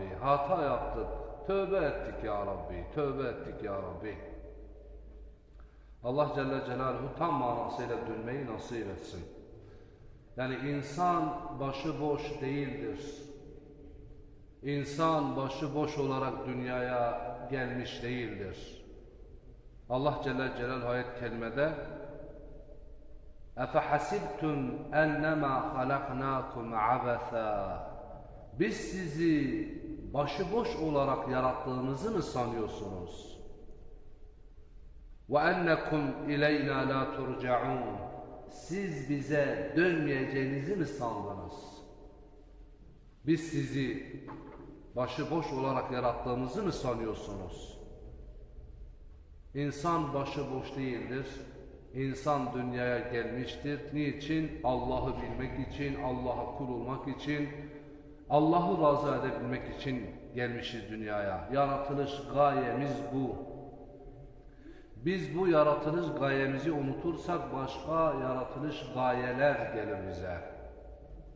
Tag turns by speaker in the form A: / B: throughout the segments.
A: Rabbi. Hata yaptık. Tövbe ettik ya Rabbi. Tövbe ettik ya Rabbi. Allah Celle Celaluhu tam manasıyla dönmeyi nasip etsin. Yani insan başıboş değildir. İnsan başıboş olarak dünyaya gelmiş değildir. Allah Celle Celaluhu ayet kelimede اَفَحَسِبْتُمْ اَنَّمَا خَلَقْنَاكُمْ عَبَثًا Biz sizi başıboş olarak yarattığınızı mı sanıyorsunuz? وَاَنَّكُمْ اِلَيْنَا لَا تُرْجَعُونَ Siz bize dönmeyeceğinizi mi sandınız? Biz sizi başıboş olarak yarattığımızı mı sanıyorsunuz? İnsan başıboş değildir. İnsan dünyaya gelmiştir. Niçin? Allah'ı bilmek için, Allah'a kul olmak için, Allah'ı razı edebilmek için gelmişiz dünyaya. Yaratılış gayemiz bu. Biz bu yaratılış gayemizi unutursak başka yaratılış gayeler gelir bize.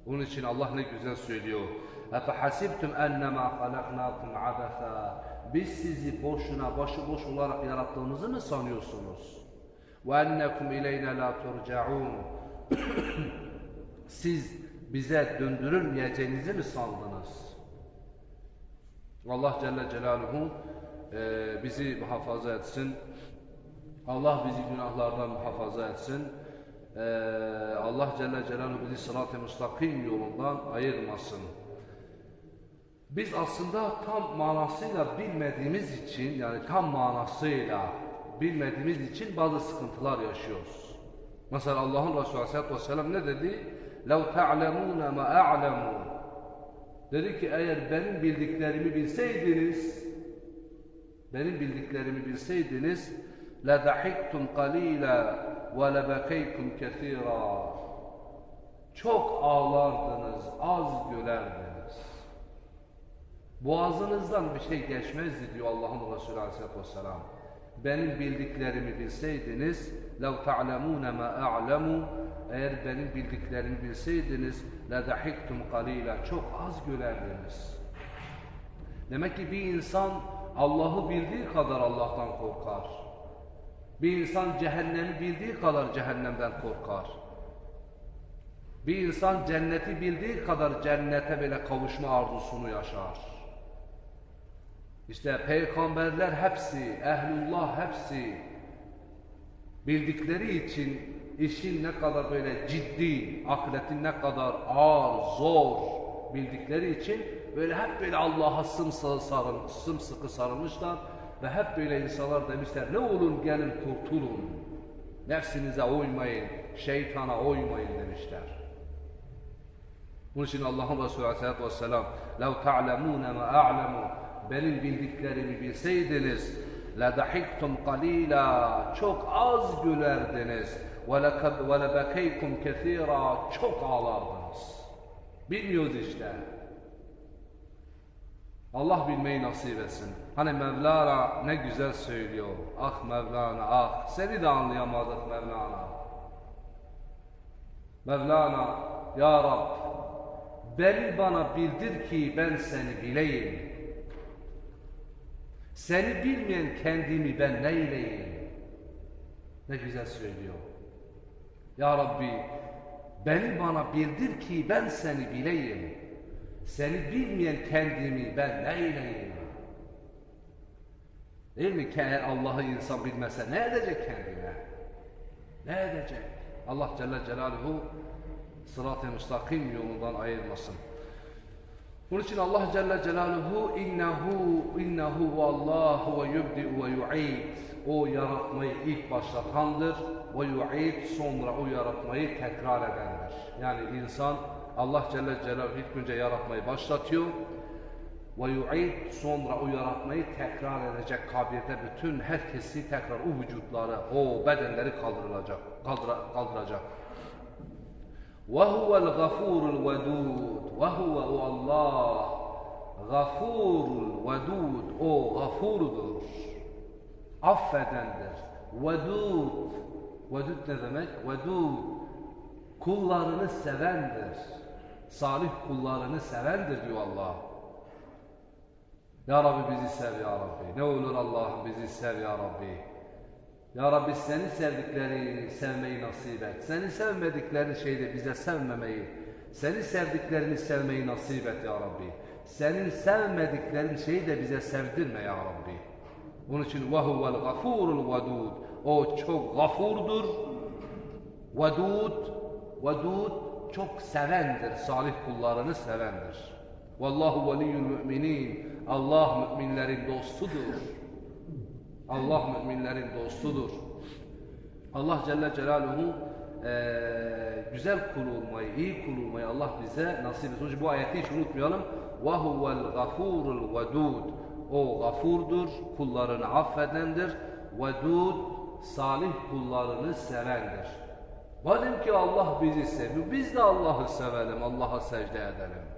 A: Onun için Allah ne güzel söylüyor. اَفَحَسِبْتُمْ اَنَّمَا خَلَقْنَاكُمْ عَبَثًا Biz sizi boşuna, başıboş olarak yarattığımızı mı sanıyorsunuz? وَاَنَّكُمْ اِلَيْنَا لَا تُرْجَعُونَ Siz bize döndürülmeyeceğinizi mi sandınız? Allah Celle Celaluhu e, bizi muhafaza etsin. Allah bizi günahlardan muhafaza etsin. Ee, Allah Celle Celaluhu bizi sırat-ı müstakim yolundan ayırmasın. Biz aslında tam manasıyla bilmediğimiz için yani tam manasıyla bilmediğimiz için bazı sıkıntılar yaşıyoruz. Mesela Allah'ın Resulü Aleyhisselatü Vesselam ne dedi? لَوْ تَعْلَمُونَ مَا أَعْلَمُونَ Dedi ki eğer benim bildiklerimi bilseydiniz benim bildiklerimi bilseydiniz لَدَحِكْتُمْ قَلِيلًا وَلَبَكَيْتُمْ كَثِيرًا Çok ağlardınız, az gülerdiniz. Boğazınızdan bir şey geçmezdi diyor Allah'ın Resulü Aleyhisselatü Vesselam. Benim bildiklerimi bilseydiniz لَوْ تَعْلَمُونَ مَا أَعْلَمُ Eğer benim bildiklerimi bilseydiniz لَدَحِكْتُمْ قَلِيلًا Çok az gülerdiniz. Demek ki bir insan Allah'ı bildiği kadar Allah'tan korkar. Bir insan cehennemi bildiği kadar cehennemden korkar. Bir insan cenneti bildiği kadar cennete bile kavuşma arzusunu yaşar. İşte peygamberler hepsi, ehlullah hepsi bildikleri için işin ne kadar böyle ciddi, ahiretin ne kadar ağır, zor bildikleri için böyle hep böyle Allah'a sımsıkı, sarıl, sımsıkı sarılmışlar ve hep böyle insanlar demişler ne olun gelin kurtulun. Nefsinize uymayın, şeytana uymayın demişler. Bunun için Allah'ın Resulü Aleyhisselatü Vesselam لَوْ تَعْلَمُونَ مَا أَعْلَمُ Benim bildiklerimi bilseydiniz لَدَحِكْتُمْ قَلِيلًا Çok az gülerdiniz وَلَبَكَيْكُمْ كَثِيرًا Çok ağlardınız. Bilmiyoruz işte. Allah bilmeyi nasip etsin. Hani Mevlana ne güzel söylüyor. Ah Mevlana ah. Seni de anlayamadık Mevlana. Mevlana ya Rab beni bana bildir ki ben seni bileyim. Seni bilmeyen kendimi ben neyleyim? Ne güzel söylüyor. Ya Rabbi beni bana bildir ki ben seni bileyim. Seni bilmeyen kendimi ben neyleyim? Değil mi eğer Allah'ı insan bilmese ne edecek kendine? Ne edecek? Allah Celle Celaluhu sırat-ı müstakim yolundan ayırmasın. Bunun için Allah Celle Celaluhu innehu innehu vallahu ve yubdi ve yu'id. O yaratmayı ilk başlatandır ve yu'id sonra o yaratmayı tekrar edendir. Yani insan Allah Celle Celaluhu ilk önce yaratmayı başlatıyor ve yu'id sonra o yaratmayı tekrar edecek kabirde bütün herkesi tekrar o vücutları, o bedenleri kaldırılacak, kaldıra, kaldıracak. وهو الغفور الودود وهو o Allah gafurul vedud o gafurdur affedendir vedud vedud ne demek vedud kullarını sevendir salih kullarını sevendir diyor Allah Ya Rabbi bizi sev ya Rabbi. Ne olur Allah'ım bizi sev ya Rabbi. Ya Rabbi seni sevdiklerini sevmeyi nasip et. Seni sevmedikleri şeyde bize sevmemeyi, seni sevdiklerini sevmeyi nasip et ya Rabbi. Senin sevmediklerin şeyi de bize sevdirme ya Rabbi. Onun için وَهُوَ الْغَفُورُ الْوَدُودُ O çok gafurdur, vedud, vedud çok sevendir, salih kullarını sevendir. Vallahu veliyyul müminin. Allah müminlerin dostudur. Allah müminlerin dostudur. Allah Celle Celaluhu eee, güzel kul olmayı, iyi kul olmayı Allah bize nasip etsin. Onun için bu ayeti hiç unutmayalım. وَهُوَ الْغَفُورُ الْوَدُودُ O gafurdur, kullarını affedendir. Vedud, salih kullarını sevendir. Madem ki Allah bizi seviyor, biz de Allah'ı sevelim, Allah'a secde edelim.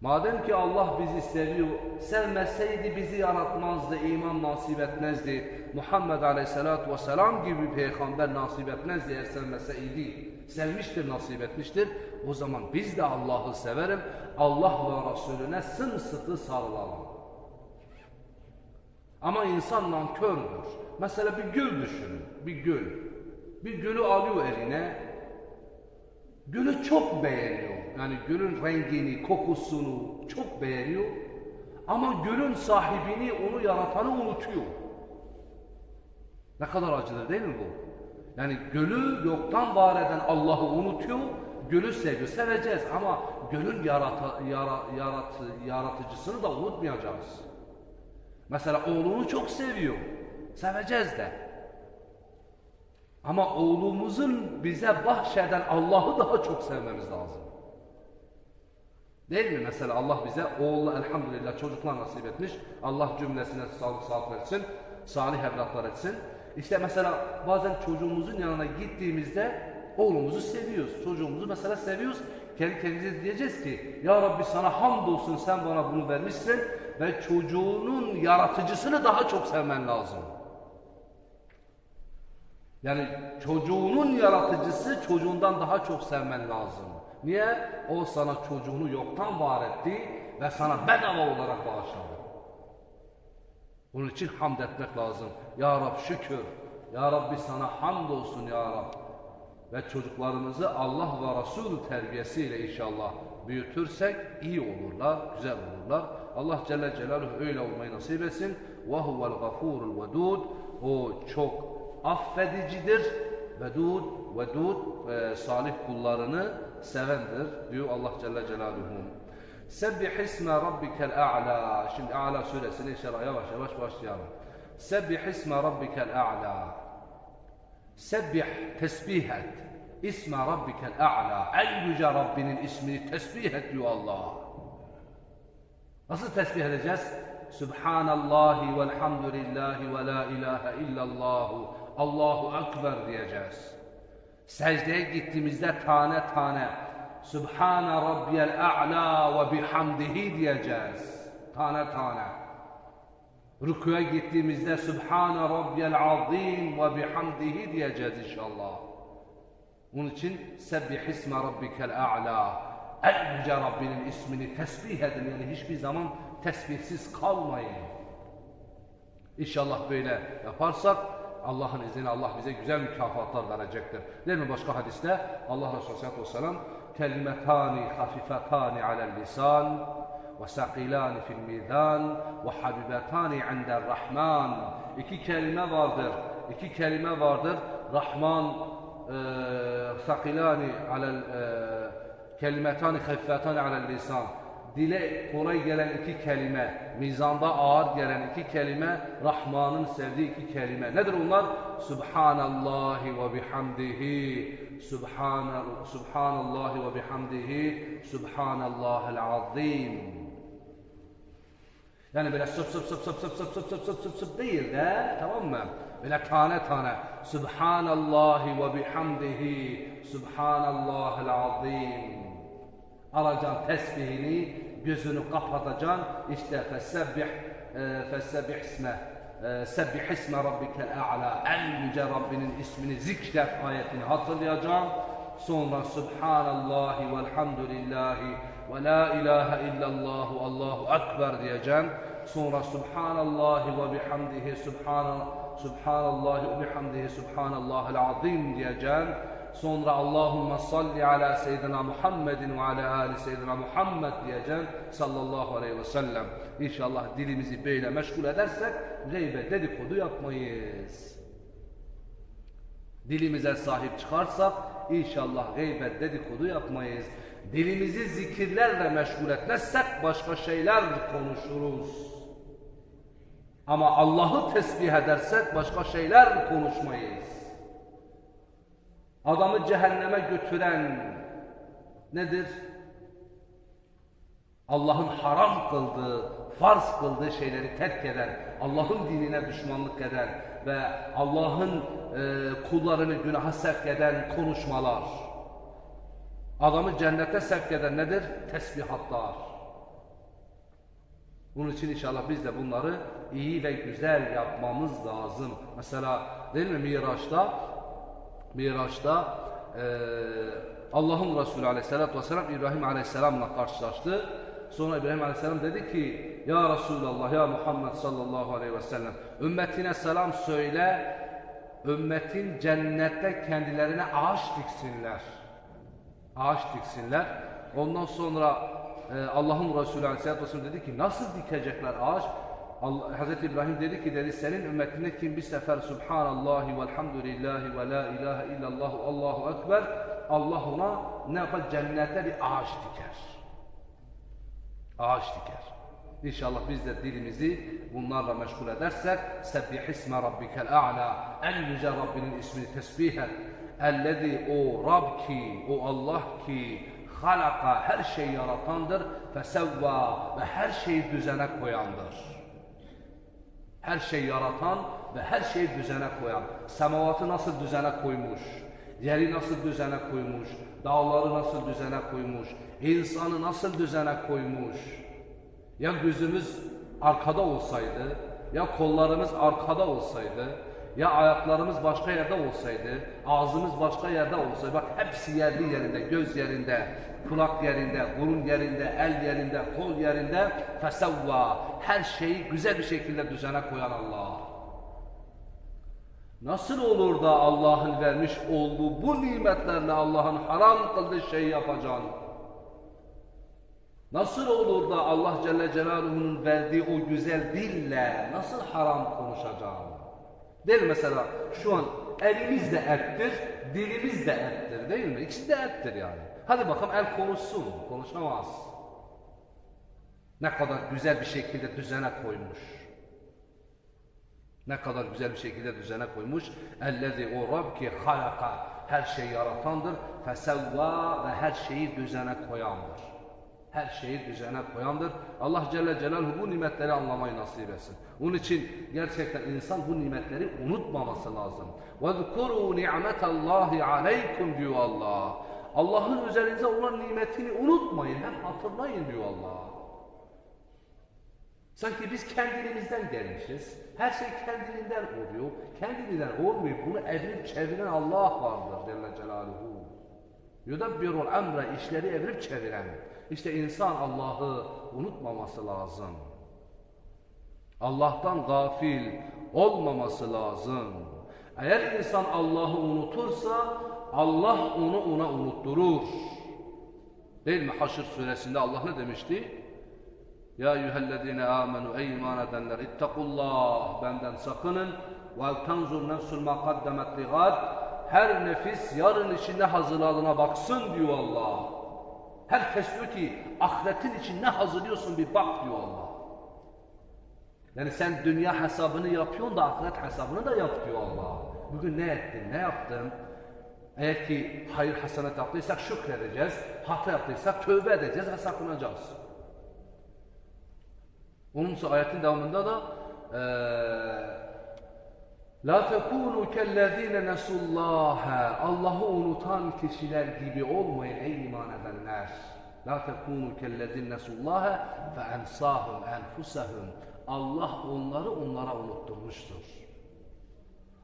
A: Madem ki Allah bizi seviyor, sevmeseydi bizi yaratmazdı, iman nasip etmezdi. Muhammed Aleyhisselatü Vesselam gibi peygamber nasip etmezdi eğer sevmeseydi. Sevmiştir, nasip etmiştir. O zaman biz de Allah'ı severim, Allah ve Resulüne sımsıkı sarılalım. Ama insan nankördür. Mesela bir gül düşünün, bir gül. Bir gülü alıyor eline, Gülü çok beğeniyor. Yani gülün rengini, kokusunu çok beğeniyor. Ama gülün sahibini, onu yaratanı unutuyor. Ne kadar acıdır değil mi bu? Yani gülü yoktan var eden Allah'ı unutuyor, gülü seviyor. Seveceğiz ama gülün yarata, yara, yaratı, yaratıcısını da unutmayacağız. Mesela oğlunu çok seviyor. Seveceğiz de. Ama oğlumuzun bize bahşeden Allah'ı daha çok sevmemiz lazım. Değil mi? Mesela Allah bize oğlu elhamdülillah çocuklar nasip etmiş. Allah cümlesine sağlık sağlık versin. Salih evlatlar etsin. İşte mesela bazen çocuğumuzun yanına gittiğimizde oğlumuzu seviyoruz. Çocuğumuzu mesela seviyoruz. Kendi kendimize diyeceğiz ki Ya Rabbi sana hamdolsun sen bana bunu vermişsin ve çocuğunun yaratıcısını daha çok sevmen lazım. Yani çocuğunun yaratıcısı çocuğundan daha çok sevmen lazım. Niye? O sana çocuğunu yoktan var etti ve sana bedava olarak bağışladı. Bunun için hamd etmek lazım. Ya Rab şükür. Ya Rabbi sana hamd olsun ya Rab. Ve çocuklarımızı Allah ve Resulü terbiyesiyle inşallah büyütürsek iyi olurlar, güzel olurlar. Allah Celle Celaluhu öyle olmayı nasip etsin. وَهُوَ الْغَفُورُ الْوَدُودُ O çok affedicidir. Vedud, vedud e, salih kullarını sevendir diyor Allah Celle Celaluhu. Sebbih isme rabbikel a'la. Şimdi A'la suresine inşallah yavaş yavaş başlayalım. Sebbih isme rabbikel a'la. Sebbih tesbih et. İsme rabbikel a'la. En yüce Rabbinin ismini tesbih et diyor Allah. Nasıl tesbih edeceğiz? Subhanallahi velhamdülillahi ve la ilahe illallahu. Allahu Ekber diyeceğiz. Secdeye gittiğimizde tane tane Subhane Rabbiyel A'la ve bihamdihi diyeceğiz. Tane tane. Rükuya gittiğimizde Subhane Rabbiyel Azim ve bihamdihi diyeceğiz inşallah. Onun için Sebbih isme Rabbikel A'la. En yüce Rabbinin ismini tesbih edin. Yani hiçbir zaman tesbihsiz kalmayın. İnşallah böyle yaparsak Allah'ın izniyle Allah bize güzel mükafatlar verecektir. Değil mi başka hadiste? Allah Resulü Aleyhisselatü Vesselam kelimetani hafifetani alel lisan ve sakilani fil mizan ve habibetani indel rahman. İki kelime vardır. İki kelime vardır. Rahman e, sakilani alel e, kelimetani hafifetani alel lisan dile kolay gelen iki kelime, mizanda ağır gelen iki kelime, Rahman'ın sevdiği iki kelime. Nedir onlar? Subhanallahi ve bihamdihi, Subhanal, Subhanallahi ve bihamdihi, Subhanallahel azim. Yani böyle sıp sıp sıp sıp sıp sıp sıp sıp sıp sıp sıp değil de tamam mı? Böyle tane tane Subhanallahi ve bihamdihi Subhanallahel azim. Alacaksın tesbihini, gözünü kapatacaksın. İşte fesebbih, e, fesebbih isme, sebbih isme rabbikel a'la. En yüce Rabbinin ismini zikret ayetini hatırlayacaksın. Sonra Subhanallahi velhamdülillahi ve la ilahe illallah Allahu ekber diyeceksin. Sonra subhanallahi ve bihamdihi subhanallah subhanallahi ve bihamdihi subhanallahil azim diyeceksin. Sonra Allahümme salli ala seyyidina Muhammedin ve ala ali seyyidina Muhammed diyeceksin sallallahu aleyhi ve sellem. İnşallah dilimizi böyle meşgul edersek gıybet dedikodu yapmayız. Dilimize sahip çıkarsak inşallah gıybet dedikodu yapmayız. Dilimizi zikirlerle meşgul etmezsek başka şeyler konuşuruz. Ama Allah'ı tesbih edersek başka şeyler konuşmayız. Adamı cehenneme götüren nedir? Allah'ın haram kıldığı, farz kıldığı şeyleri terk eden, Allah'ın dinine düşmanlık eden ve Allah'ın e, kullarını günaha sevk eden konuşmalar. Adamı cennete sevk eden nedir? Tesbihatlar. Bunun için inşallah biz de bunları iyi ve güzel yapmamız lazım. Mesela değil mi Miraç'ta Miraç'ta e, Allah'ın Resulü Aleyhisselatü Vesselam İbrahim Aleyhisselam'la karşılaştı. Sonra İbrahim Aleyhisselam dedi ki Ya Resulallah ya Muhammed sallallahu aleyhi ve sellem ümmetine selam söyle ümmetin cennette kendilerine ağaç diksinler. Ağaç diksinler. Ondan sonra e, Allah'ın Resulü Aleyhisselatü Vesselam dedi ki nasıl dikecekler ağaç? Allah, Hazreti İbrahim dedi ki dedi senin ümmetinde kim bir sefer Subhanallahi velhamdülillahi ve la ilahe illallah Allahu Ekber Allah ona ne yapar? Cennette bir ağaç diker. Ağaç diker. İnşallah biz de dilimizi bunlarla meşgul edersek Sebbih isme rabbikel a'la En yüce Rabbinin ismini tesbih et. Ellezi o Rab ki, o Allah ki halaka her şeyi yaratandır. Fesevva ve her şeyi düzene koyandır her şeyi yaratan ve her şeyi düzene koyan, semavatı nasıl düzene koymuş, yeri nasıl düzene koymuş, dağları nasıl düzene koymuş, insanı nasıl düzene koymuş. Ya gözümüz arkada olsaydı, ya kollarımız arkada olsaydı, ya ayaklarımız başka yerde olsaydı, ağzımız başka yerde olsaydı, bak hepsi yerli yerinde, göz yerinde, kulak yerinde, burun yerinde, el yerinde, kol yerinde, fesevva, her şeyi güzel bir şekilde düzene koyan Allah. Nasıl olur da Allah'ın vermiş olduğu bu nimetlerle Allah'ın haram kıldığı şeyi yapacaksın? Nasıl olur da Allah Celle Celaluhu'nun verdiği o güzel dille nasıl haram konuşacaksın? Değil mesela şu an elimiz de ettir, dilimiz de ettir değil mi? İkisi de ettir yani. Hadi bakalım el konuşsun, konuşamaz. Ne kadar güzel bir şekilde düzene koymuş. Ne kadar güzel bir şekilde düzene koymuş. Ellezi o Rab ki halaka her şeyi yaratandır. Fesevva ve her şeyi düzene koyandır. Her şeyi düzene koyandır. Allah Celle Celaluhu bu nimetleri anlamayı nasip etsin. Onun için gerçekten insan bu nimetleri unutmaması lazım. وَذْكُرُوا نِعْمَةَ اللّٰهِ عَلَيْكُمْ diyor Allah. Allah'ın üzerinize olan nimetini unutmayın. Hem hatırlayın diyor Allah. Sanki biz kendiliğimizden gelmişiz. Her şey kendiliğinden oluyor. Kendiliğinden olmuyor. Bunu evrip çeviren Allah vardır Celle Celaluhu. Yudabbirul emre işleri evrip çeviren. İşte insan Allah'ı unutmaması lazım. Allah'tan gafil olmaması lazım. Eğer insan Allah'ı unutursa Allah onu ona unutturur. Değil mi? Haşr suresinde Allah ne demişti? Ya eyyühellezine amenu ey iman edenler ittakullah benden sakının ve tenzur nefsul ma ligad her nefis yarın için ne hazırladığına baksın diyor Allah. Herkes diyor ki ahiretin için ne hazırlıyorsun bir bak diyor Allah. Yani sen dünya hesabını yapıyorsun da ahiret hesabını da yap diyor Allah. Bugün ne ettin, ne yaptın? Eğer ki hayır hasenat yaptıysak şükredeceğiz, hata yaptıysak tövbe edeceğiz ve sakınacağız. Onun için ayetin devamında da La tekunu kellezine nesullaha Allah'ı unutan kişiler gibi olmayın ey iman edenler. La tekunu kellezine nesullaha fe ensahum enfusahum Allah onları onlara unutturmuştur.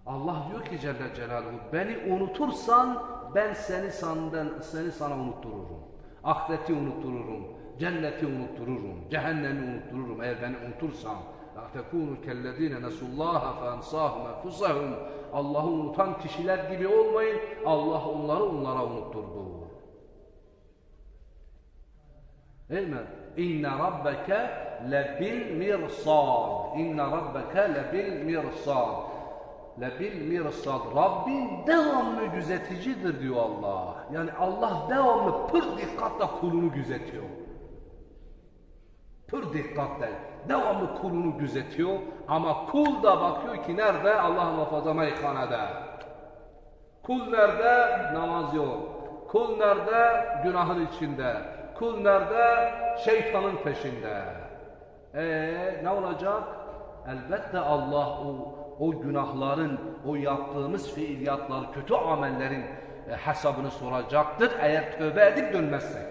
A: Allah diyor ki Celle Celaluhu beni unutursan ben seni senden seni sana unuttururum. Ahireti unuttururum. Cenneti unuttururum. Cehennemi unuttururum. Eğer beni unutursam. La tekunu kellezine nesullaha fe ensahum enfusahum. Allah'ı unutan kişiler gibi olmayın. Allah onları onlara unutturdu. Değil mi? İnne rabbeke lebil mirsad. İnne rabbeke lebil mirsad. Lebil mirsad. Rabbin devamlı gözeticidir diyor Allah. Yani Allah devamlı pır dikkatle kulunu gözetiyor. Pır dikkatle. Devamlı kulunu gözetiyor. Ama kul da bakıyor ki nerede? Allah muhafaza meyhanede. Kul nerede? Namaz yok. Kul nerede? Günahın içinde. Kul nerede? Şeytanın peşinde. Ee ne olacak? Elbette Allah o, o günahların, o yaptığımız fiiliyatlar, kötü amellerin e, hesabını soracaktır eğer tövbe edip dönmezsek.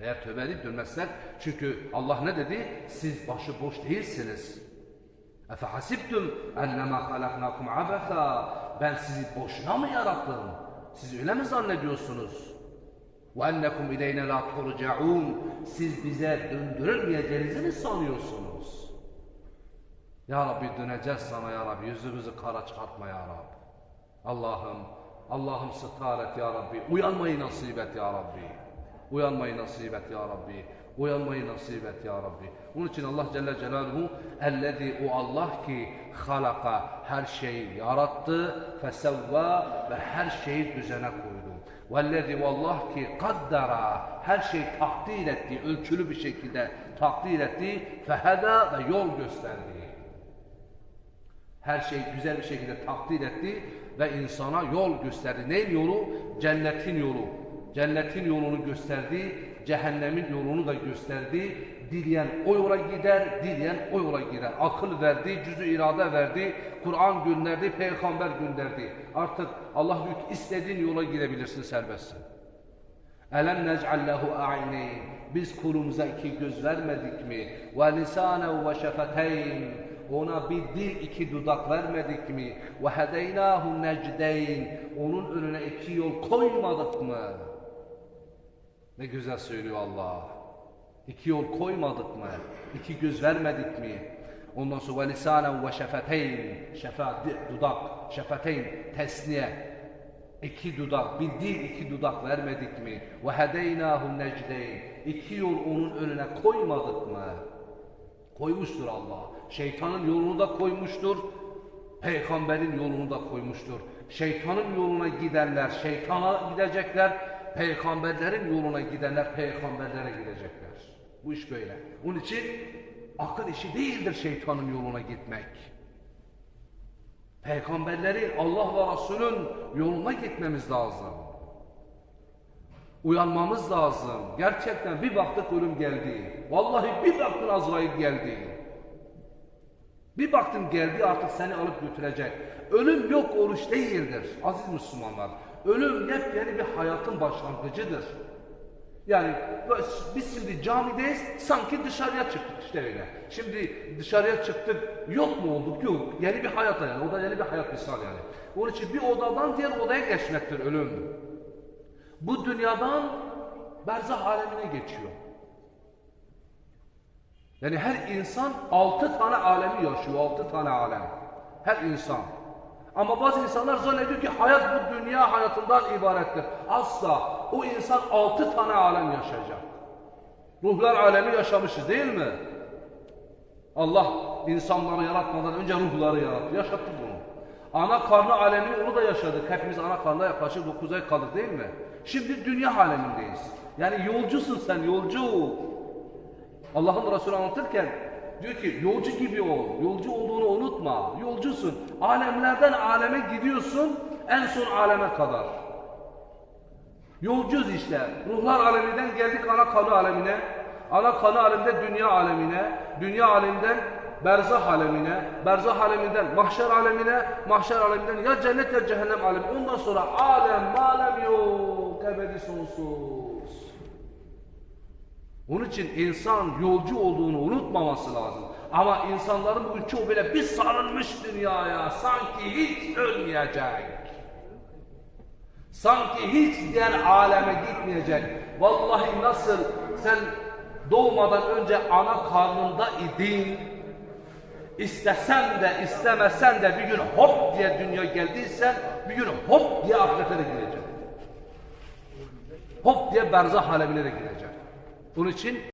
A: Eğer tövbe edip dönmezsek, çünkü Allah ne dedi? Siz başıboş değilsiniz. Efehasibtum ennema halaknakum abesa. Ben sizi boşuna mı yarattım? Siz öyle mi zannediyorsunuz? Ennekum ileyne la turcaun. Siz bize döndürülmeyeceğinizi mi sanıyorsunuz? Ya Rabbi döneceğiz sana ya Rabbi. Yüzümüzü kara çıkartma ya Rabbi. Allah'ım, Allah'ım star et ya Rabbi. Uyanmayı nasip et ya Rabbi. Uyanmayı nasip et ya Rabbi. Uyanmayı nasip et ya Rabbi. Onun için Allah Celle Celaluhu ellezî o Allah ki halaka her şeyi yarattı, fesevva ve her şeyi düzene koydu. Vellezî vallah ki kaddara her şeyi takdir etti, ölçülü bir şekilde takdir etti, feheda ve yol gösterdi. Her şey güzel bir şekilde takdir etti ve insana yol gösterdi. Neyin yolu? Cennetin yolu. Cennetin yolunu gösterdi, cehennemin yolunu da gösterdi. Dileyen o yola gider, dileyen o yola gider. Akıl verdi, cüzü irade verdi, Kur'an gönderdi, peygamber gönderdi. Artık Allah ki istediğin yola girebilirsin, serbestsin. Elem nec'al lehu a'yneyn. Biz kulumuza iki göz vermedik mi? Ve lisanen ve şefeteyn. Ona bir dil iki dudak vermedik mi? Ve hedeynahu necdeyn. Onun önüne iki yol koymadık mı? Ne güzel söylüyor Allah. İki yol koymadık mı? İki göz vermedik mi? Ondan sonra ve ve şefeteyn. Şefa, dudak, şefeteyn, tesniye. İki dudak, bir dil iki dudak vermedik mi? Ve hedeynahu necdeyn. İki yol onun önüne koymadık mı? Koymuştur Allah. Şeytanın yolunu da koymuştur. Peygamberin yolunu da koymuştur. Şeytanın yoluna gidenler şeytana gidecekler. Peygamberlerin yoluna gidenler peygamberlere gidecekler. Bu iş böyle. Onun için akıl işi değildir şeytanın yoluna gitmek. Peygamberlerin Allah ve Resul'ün yoluna gitmemiz lazım. Uyanmamız lazım. Gerçekten bir baktık ölüm geldi. Vallahi bir baktın Azrail geldi. Bir baktın geldi artık seni alıp götürecek. Ölüm yok oruç değildir aziz Müslümanlar. Ölüm yepyeni bir hayatın başlangıcıdır. Yani biz şimdi camideyiz sanki dışarıya çıktık işte öyle. Şimdi dışarıya çıktık yok mu olduk yok. Yeni bir hayata yani o da yeni bir hayat misal yani. Onun için bir odadan diğer odaya geçmektir ölüm. Bu dünyadan berzah alemine geçiyor. Yani her insan altı tane alemi yaşıyor, altı tane alem. Her insan. Ama bazı insanlar zannediyor ki hayat bu dünya hayatından ibarettir. Asla. O insan altı tane alem yaşayacak. Ruhlar alemi yaşamışız değil mi? Allah insanları yaratmadan önce ruhları yarattı. Yaşattı bunu. Ana karnı alemi onu da yaşadık. Hepimiz ana karnında yaklaşık 9 ay kaldık değil mi? Şimdi dünya alemindeyiz. Yani yolcusun sen yolcu. Allah'ın Resulü anlatırken diyor ki yolcu gibi ol. Yolcu olduğunu unutma. Yolcusun. Alemlerden aleme gidiyorsun en son aleme kadar. Yolcuyuz işte. Ruhlar aleminden geldik ana kanı alemine. Ana kanı aleminde dünya alemine. Dünya aleminden berzah alemine. Berzah aleminden mahşer alemine. Mahşer aleminden ya cennet ya cehennem alemi. Ondan sonra alem malem yok. Ebedi sonsuz. Onun için insan yolcu olduğunu unutmaması lazım. Ama insanların bugün çoğu böyle bir sarılmış dünyaya sanki hiç ölmeyecek. Sanki hiç diğer aleme gitmeyecek. Vallahi nasıl sen doğmadan önce ana karnında idin. İstesen de istemesen de bir gün hop diye dünya geldiysen bir gün hop diye ahirete de gireceksin. Hop diye berzah alemine de gireceksin. Bunun için